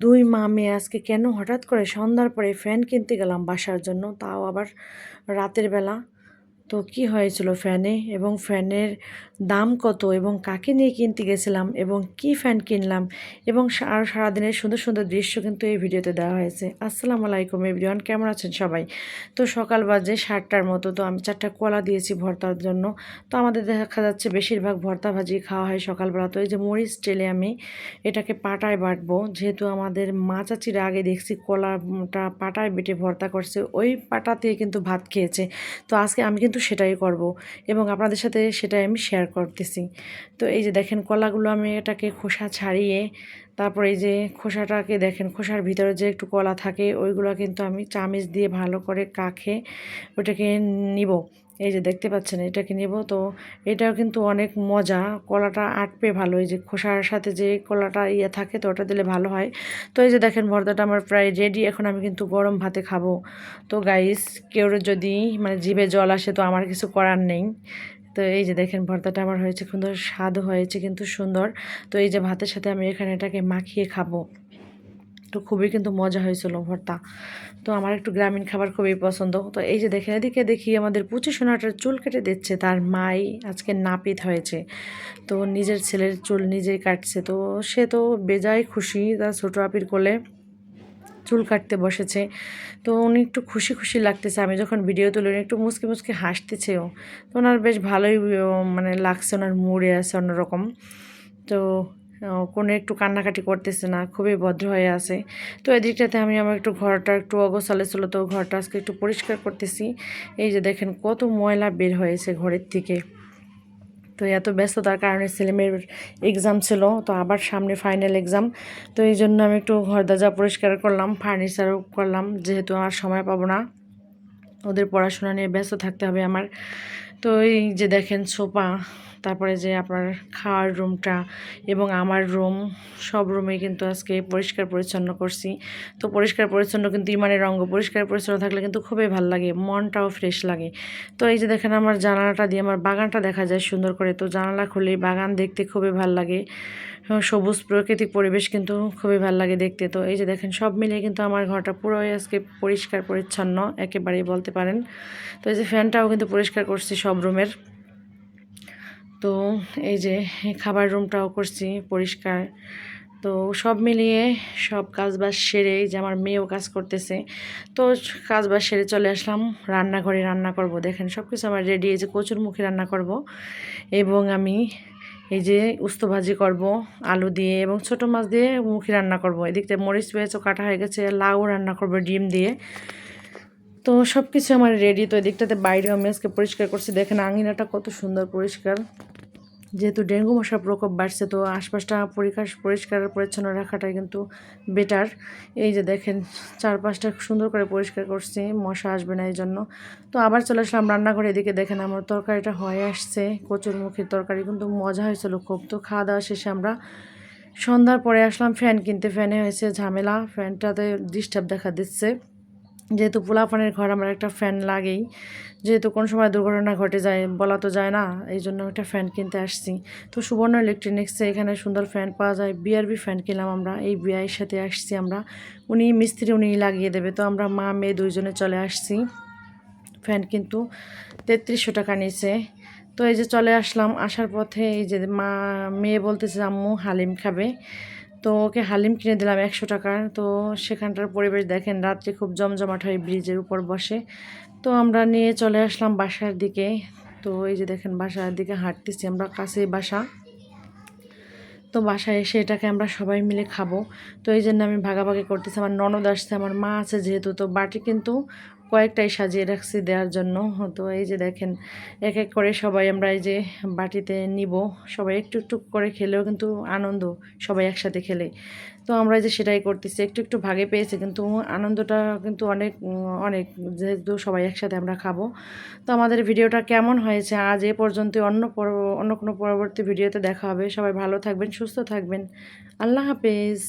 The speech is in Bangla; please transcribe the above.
দুই মা মেয়ে আজকে কেন হঠাৎ করে সন্ধ্যার পরে ফ্যান কিনতে গেলাম বাসার জন্য? তাও আবার রাতের বেলা। তো কি হয়েছিল ফ্যানে? এবং ফ্যানের দাম কত? এবং কাকে নিয়ে কিনতে গেছিলাম? এবং কি ফ্যান কিনলাম? এবং আর সারাদিনের সুন্দর সুন্দর দৃশ্য কিন্তু এই ভিডিওতে দেওয়া হয়েছে। আসসালামু আলাইকুম এভরিওয়ান, কেমন আছেন সবাই? তো সকাল বাজে সাতটার মতো, তো আমি চারটা কলা দিয়েছি ভর্তার জন্য। তো আমাদের দেখা যাচ্ছে বেশিরভাগ ভর্তা ভাজি খাওয়া হয় সকালবেলা। তো এই যে মরিচ টেলে আমি এটাকে পাটায় বাটবো। যেহেতু আমাদের মা চাচিরা আগে দেখছি কলাটা পাটায় বেটে ভর্তা করছে, ওই পাটাতে কিন্তু ভাত খেয়েছে। তো আজকে আমি কিন্তু সেটাই করব এবং আপনাদের সাথে সেটাই আমি শেয়ার করতেছি। তো এই যে দেখেন কলাগুলো আমি এটাকে খোসা ছাড়িয়ে তারপর এই যে খোসাটাকে দেখেন খোসার ভিতরে যে একটু কলা থাকে ওইগুলো কিন্তু আমি চামিচ দিয়ে ভালো করে কাখে ওটাকে নিব। এই যে দেখতে পাচ্ছেন এটাকে নেব তো এটাও কিন্তু অনেক মজা। কলাটা আটপে ভালো, এই যে খোসার সাথে যে কলাটা ইয়ে থাকে তো ওটা দিলে ভালো হয়। তো এই যে দেখেন ভর্তাটা আমার প্রায় রেডি এখন আমি কিন্তু গরম ভাতে খাব। তো গাইস কেউ যদি মানে জিভে জল আসে তো আমার কিছু করার নেই। তো এই যে দেখেন ভর্তাটা আমার হয়েছে সুন্দর স্বাদ হয়েছে, কিন্তু সুন্দর। তো এই যে ভাতের সাথে আমি এখানে এটাকে মাখিয়ে খাব। তো খুবই কিন্তু মজা হয়েছিল ভর্তা। তো আমার একটু গ্রামীণ খাবার খুবই পছন্দ। তো এই যে দেখেন, এদিকে দেখি আমাদের পুচি সোনাটার চুল কেটে দিচ্ছে, তার মাই আজকে নাপিত হয়েছে। তো নিজের ছেলের চুল নিজেই কাটছে, তো সে তো বেজায় খুশি তার ছোটো আপির কোলে চুল কাটতে বসেছে। তো উনি একটু খুশি খুশি লাগতেছে, আমি যখন ভিডিও তুলি উনি একটু মুসকে মুসকে হাসতেছেও। তো ওনার বেশ ভালোই মানে লাগছে, ওনার মুড়ে আছে অন্যরকম। তো কোনো একটু কান্নাকাটি করতেছে না, খুবই ভদ্র হয়ে আছে। তো এদিকটাতে আমি আমার একটু ঘরটা একটু অগোছালে ছিল, তো ঘরটা আজকে একটু পরিষ্কার করতেছি। এই যে দেখেন কত ময়লা বের হয়েছে ঘরের থেকে। তো এত ব্যস্ততার কারণে ছেলেমেয়ের এক্সাম ছিল, তো আবার সামনে ফাইনাল এক্সাম তো এই জন্য আমি একটু ঘর দরজা পরিষ্কার করলাম ফার্নিচারও করলাম, যেহেতু আর সময় পাবো না। ওদের পড়াশোনা নিয়ে ব্যস্ত থাকতে হবে আমার। তো এই যে দেখেন সোফা, তারপরে যে আপনার খাওয়ার রুমটা এবং আমার রুম, সব রুমে কিন্তু আজকে পরিষ্কার পরিচ্ছন্ন করছি। তো পরিষ্কার পরিচ্ছন্ন কিন্তু ইমানের অঙ্গ, পরিষ্কার পরিচ্ছন্ন থাকলে কিন্তু খুবই ভালো লাগে, মনটাও ফ্রেশ লাগে। তো এই যে দেখেন আমার জানালাটা দিয়ে, আমার বাগানটা দেখা যায় সুন্দর করে, তো জানালা খুলে বাগান দেখতে খুবই ভালো লাগে। সবুজ প্রাকৃতিক পরিবেশ কিন্তু খুবই ভালো লাগে দেখতে। তো এই যে দেখেন, সব মিলিয়ে কিন্তু আমার ঘরটা পুরোই আজকে পরিষ্কার, পরিচ্ছন্ন, একেবারেই বলতে পারেন। তো এই যে ফ্যানটাও কিন্তু পরিষ্কার করছি সব রুমের। তো এই যে খাবার রুমটাও করছি পরিষ্কার। তো সব মিলিয়ে সব কাজবাজ সেরে যে আমার মেয়েও কাজ করতেছে। তো কাজবাজ সেরে চলে আসলাম, রান্নাঘরে রান্না করব। দেখেন সব কিছু আমার রেডি এই যে কচুর মুখে রান্না করব। এবং আমি এই যে উস্ত ভাজি করব, আলু দিয়ে এবং ছোট মাছ দিয়ে মুখি রান্না করব। এদিকটা মরিচ পেঁয়াজও কাটা হয়ে গেছে, লাউ রান্না করব ডিম দিয়ে। তো সব কিছু আমার রেডি তো এদিকটাতে বাইরেও আমি আজকে পরিষ্কার করছি। দেখেন আঙিনাটা কত সুন্দর পরিষ্কার। যেহেতু ডেঙ্গু মশার প্রকোপ বাড়ছে, তো আশপাশটা পরিষ্কার পরিষ্কার, পরিচ্ছন্ন রাখাটাই কিন্তু বেটার এই যে দেখেন, চারপাশটা সুন্দর করে পরিষ্কার করছি, মশা আসবে না এই জন্য তো আবার চলে আসলাম রান্নাঘরে, এদিকে দেখেন আমার তরকারিটা হয়ে আসছে, কচুর মুখির তরকারি কিন্তু মজা হয়েছিল খুব। তো খাওয়া দাওয়া শেষে আমরা সন্ধ্যার পরে আসলাম ফ্যান কিনতে, ফ্যানে হয়েছে ঝামেলা, ফ্যানটাতে ডিস্টার্ব দেখা দিচ্ছে। যেহেতু পোলাপানের ঘর আমার একটা ফ্যান লাগেই। যেহেতু কোন সময় দুর্ঘটনা ঘটে যায়, বলা তো যায় না, এই জন্য একটা ফ্যান কিনতে আসছি। তো সুবর্ণ ইলেকট্রনিক্সে এখানে সুন্দর ফ্যান পাওয়া যায় বিআরবি ফ্যান কিনলাম আমরা, এই বিআইয়ের সাথে আসছি আমরা। উনি মিস্ত্রি, উনি লাগিয়ে দেবে, তো আমরা মা, মেয়ে দুইজনে চলে আসছি। ফ্যান কিন্তু তেত্রিশশো টাকা নিয়েছে। তো এই যে চলে আসলাম, আসার পথে এই যে মা, মেয়ে বলতেছে, আম্মু হালিম খাবে। তো ওকে হালিম কিনে দিলাম একশো টাকার। তো সেখানটার পরিবেশ দেখেন, রাত্রে খুব জমজমাট হয় ব্রিজের উপর বসে। তো আমরা নিয়ে চলে আসলাম বাসার দিকে। তো এই যে দেখেন, বাসার দিকে হাঁটতেছি আমরা, কাছেই বাসা। তো বাসায় এসে এটাকে আমরা সবাই মিলে খাব। তো এই জন্য আমি ভাগাভাগি করতেছি, আমার ননদ আসছে, আমার মা আছে যেহেতু, তো বাটি কিন্তু কয়েকটাই সাজিয়ে রাখছি দেওয়ার জন্য। তো এই যে দেখেন, এক এক করে সবাই আমরা এই যে বাটিতে নিব। সবাই একটু একটু করে খেলেও কিন্তু আনন্দ সবাই একসাথে খেলে। তো আমরা যে সেটাই করতেছি। একটু একটু ভাগে পেয়েছি, কিন্তু আনন্দটা কিন্তু অনেক অনেক। যেহেতু সবাই একসাথে আমরা খাব। তো আমাদের ভিডিওটা কেমন হয়েছে? আজ এ পর্যন্ত অন্য অন্য কোনো পরবর্তী ভিডিওতে দেখা হবে। সবাই ভালো থাকবেন, সুস্থ থাকবেন। আল্লাহ হাফেজ।